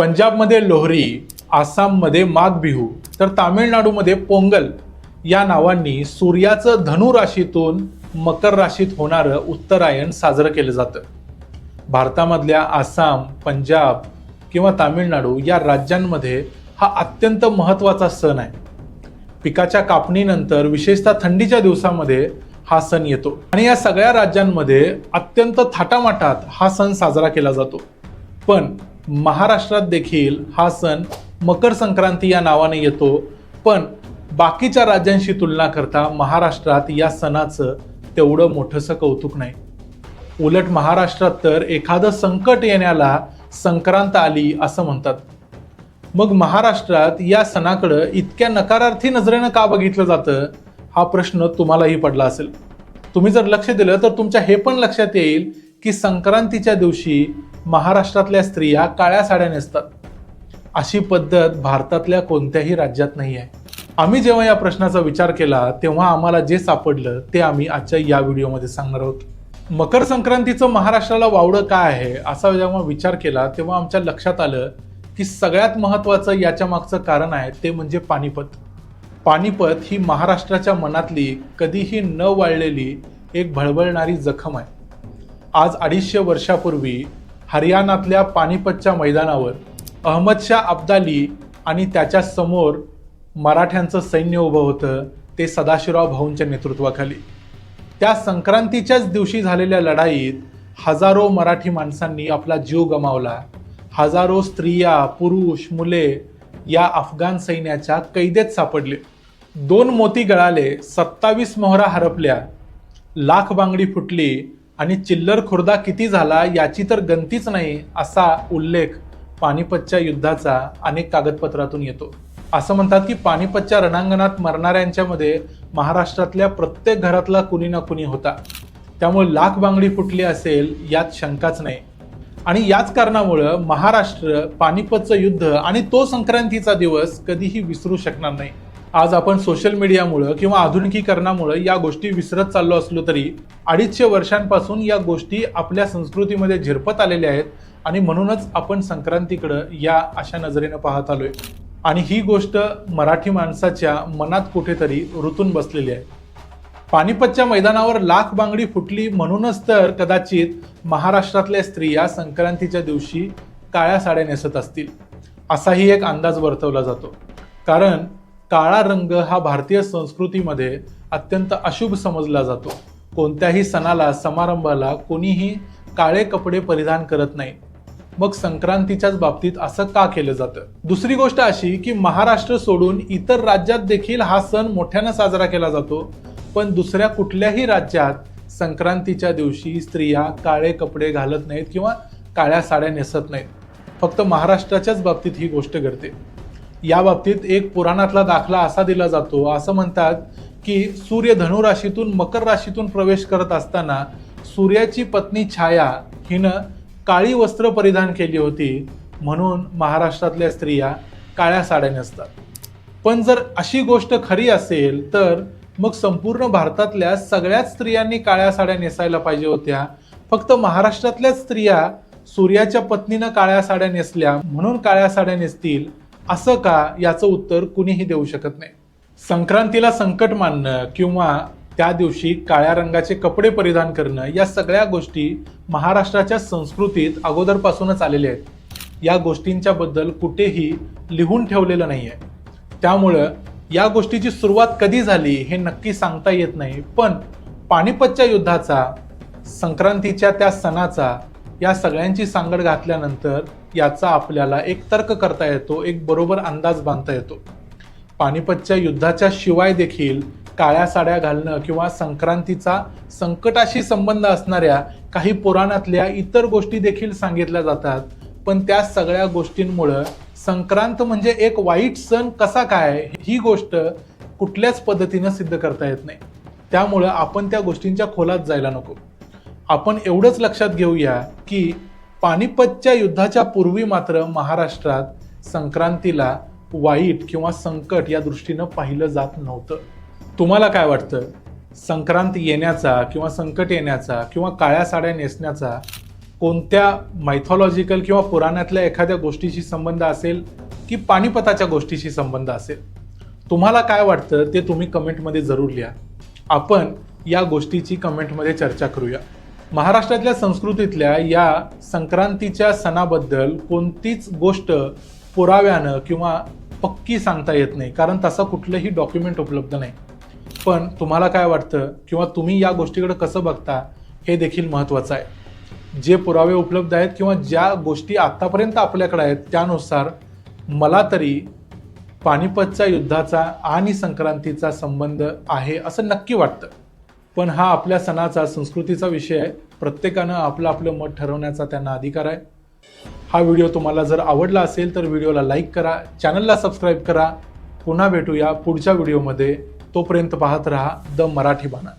पंजाबमध्ये लोहरी आसाममध्ये माघ बिहू तर तामिळनाडूमध्ये पोंगल या नावांनी सूर्याचं धनु राशीतून मकर राशीत होणारं उत्तरायण साजरं केलं जातं. भारतामधल्या आसाम पंजाब किंवा तामिळनाडू या राज्यांमध्ये हा अत्यंत महत्त्वाचा सण आहे. पिकाच्या कापणीनंतर विशेषतः थंडीच्या दिवसामध्ये हा सण येतो आणि या सगळ्या राज्यांमध्ये अत्यंत थाटामाटात हा सण साजरा केला जातो. पण महाराष्ट्रात देखील हा सण मकर संक्रांती या नावाने येतो पण बाकीच्या राज्यांशी तुलना करता महाराष्ट्रात या सणाचं तेवढं मोठंसं कौतुक नाही. उलट महाराष्ट्रात तर एखादं संकट येण्याला संक्रांत आली असं म्हणतात. मग महाराष्ट्रात या सणाकडं इतक्या नकारार्थी नजरेनं का बघितलं जातं? हा प्रश्न तुम्हालाही पडला असेल. तुम्ही जर लक्ष दिलं तर तुमच्या हे पण लक्षात येईल की संक्रांतीच्या दिवशी महाराष्ट्रातल्या स्त्रिया काळ्या साड्या नेसतात. अशी पद्धत भारतातल्या कोणत्याही राज्यात नाही आहे. आम्ही जेव्हा या प्रश्नाचा विचार केला तेव्हा आम्हाला जे सापडलं ते आम्ही आजच्या या व्हिडिओमध्ये सांगणार आहोत. मकर संक्रांतीचं महाराष्ट्राला वावडं काय आहे असा जेव्हा विचार केला तेव्हा आमच्या लक्षात आलं की सगळ्यात महत्त्वाचं याच्या मागचं कारण आहे ते म्हणजे पानिपत. पानिपत ही महाराष्ट्राच्या मनातली कधीही न वाळलेली एक भळबळणारी जखम आहे. आज अडीचशे वर्षापूर्वी हरियाणातल्या पानिपतच्या मैदानावर अहमदशाह अब्दाली आणि त्याच्यासमोर मराठ्यांचं सैन्य उभं होतं ते सदाशिवराव भाऊंच्या नेतृत्वाखाली. त्या संक्रांतीच्याच दिवशी झालेल्या लढाईत हजारो मराठी माणसांनी आपला जीव गमावला. हजारो स्त्रिया पुरुष मुले या अफगाण सैन्याच्या कैदेत सापडले. दोन मोती गळाले सत्तावीस मोहरा हरपल्या लाख बांगडी फुटली आणि चिल्लर खुर्दा किती झाला याची तर गंतीच नाही असा उल्लेख पानिपतच्या युद्धाचा अनेक कागदपत्रातून येतो. असं म्हणतात की पानिपतच्या रणांगणात मरणाऱ्यांच्यामध्ये महाराष्ट्रातल्या प्रत्येक घरातला कुणी ना कुणी होता. त्यामुळे लाख बांगडी फुटली असेल यात शंकाच नाही. आणि याच कारणामुळं महाराष्ट्र पानिपतचं युद्ध आणि तो संक्रांतीचा दिवस कधीही विसरू शकणार नाही. आज आपण सोशल मीडियामुळं किंवा आधुनिकीकरणामुळं या गोष्टी विसरत चाललो असलो तरी अडीचशे वर्षांपासून या गोष्टी आपल्या संस्कृतीमध्ये झिरपत आलेल्या आहेत आणि म्हणूनच आपण संक्रांतीकडं या अशा नजरेनं पाहत आलोय. आणि ही गोष्ट मराठी माणसाच्या मनात कुठेतरी रुतून बसलेली आहे. पानिपतच्या मैदानावर लाख बांगडी फुटली म्हणूनच तर कदाचित महाराष्ट्रातल्या स्त्रिया संक्रांतीच्या दिवशी काळ्या साड्या नेसत असतील असाही एक अंदाज वर्तवला जातो. कारण काळा रंग हा भारतीय संस्कृतीमध्ये अत्यंत अशुभ समजला जातो. कोणत्याही सणाला समारंभाला कोणीही काळे कपडे परिधान करत नाही. मग संक्रांतीच्याच बाबतीत असं का केलं जातं? दुसरी गोष्ट अशी की महाराष्ट्र सोडून इतर राज्यात देखील हा सण मोठ्यानं साजरा केला जातो. पण दुसऱ्या कुठल्याही राज्यात संक्रांतीच्या दिवशी स्त्रिया काळे कपडे घालत नाहीत किंवा काळ्या साड्या नेसत नाहीत. फक्त महाराष्ट्राच्याच बाबतीत ही गोष्ट घडते. या बाबतीत एक पुराणातला दाखला असा दिला जातो असं म्हणतात की सूर्य धनुराशीतून मकर राशीतून प्रवेश करत असताना सूर्याची पत्नी छाया हिनं काळी वस्त्र परिधान केली होती. म्हणून महाराष्ट्रातल्या स्त्रिया काळ्या साड्या नेसतात. पण जर अशी गोष्ट खरी असेल तर मग संपूर्ण भारतातल्या सगळ्याच स्त्रियांनी काळ्या साड्या नेसायला पाहिजे होत्या. फक्त महाराष्ट्रातल्याच स्त्रिया सूर्याच्या पत्नीनं काळ्या साड्या नेसल्या म्हणून काळ्या साड्या नेसतील असं का याचं उत्तर कुणीही देऊ शकत नाही? संक्रांतीला संकट मानणं किंवा त्या दिवशी काळ्या रंगाचे कपडे परिधान करणं या सगळ्या गोष्टी महाराष्ट्राच्या संस्कृतीत अगोदरपासूनच आलेल्या आहेत. या गोष्टींच्या बद्दल कुठेही लिहून ठेवलेलं नाही आहे त्यामुळं या गोष्टीची सुरुवात कधी झाली हे नक्की सांगता येत नाही पण पानिपतच्या युद्धाचा संक्रांतीच्या त्या सणाचा या सगळ्यांची सांगड घातल्यानंतर याचा आपल्याला एक तर्क करता येतो एक बरोबर अंदाज बांधता येतो. पानिपतच्या युद्धाच्या शिवाय देखील काळ्या साड्या घालणं किंवा संक्रांतीचा संकटाशी संबंध असणाऱ्या काही पुराणातल्या इतर गोष्टी देखील सांगितल्या जातात. पण त्या सगळ्या गोष्टींमुळं संक्रांत म्हणजे एक वाईट सण कसा काय ही गोष्ट कुठल्याच पद्धतीनं सिद्ध करता येत नाही. त्यामुळं आपण त्या गोष्टींच्या खोलात जायला नको. आपण एवढंच लक्षात घेऊया की पानिपतच्या युद्धाच्या पूर्वी मात्र महाराष्ट्रात संक्रांतीला वाईट किंवा संकट या दृष्टीनं पाहिलं जात नव्हतं. तुम्हाला काय वाटतं? संक्रांत येण्याचा किंवा संकट येण्याचा किंवा काळ्या साड्या नेसण्याचा कोणत्या मायथॉलॉजिकल किंवा पुराणातल्या एखाद्या गोष्टीशी संबंध असेल की पानिपताच्या गोष्टीशी संबंध असेल? तुम्हाला काय वाटतं ते तुम्ही कमेंटमध्ये जरूर लिहा. आपण या गोष्टीची कमेंटमध्ये चर्चा करूया. महाराष्ट्रातल्या संस्कृतीतल्या या संक्रांतीच्या सणाबद्दल कोणतीच गोष्ट पुराव्यानं किंवा पक्की सांगता येत नाही कारण तसं कुठलंही डॉक्युमेंट उपलब्ध नाही. पण तुम्हाला काय वाटतं किंवा तुम्ही या गोष्टीकडे कसं बघता हे देखील महत्त्वाचं आहे. जे पुरावे उपलब्ध आहेत किंवा ज्या गोष्टी आत्तापर्यंत आपल्याकडे आहेत त्यानुसार मला तरी पानिपतच्या युद्धाचा आणि संक्रांतीचा संबंध आहे असं नक्की वाटतं. पण हा आपल्या सणाचा संस्कृतीचा विषय आहे. प्रत्येकानं आपलं आपलं मत ठरवण्याचा त्यांना अधिकार आहे. हा व्हिडिओ तुम्हाला जर आवडला असेल तर व्हिडिओला लाईक करा चॅनलला सबस्क्राईब करा. पुन्हा भेटूया पुढच्या व्हिडिओमध्ये. तोपर्यंत पाहत रहा द मराठी बाणा.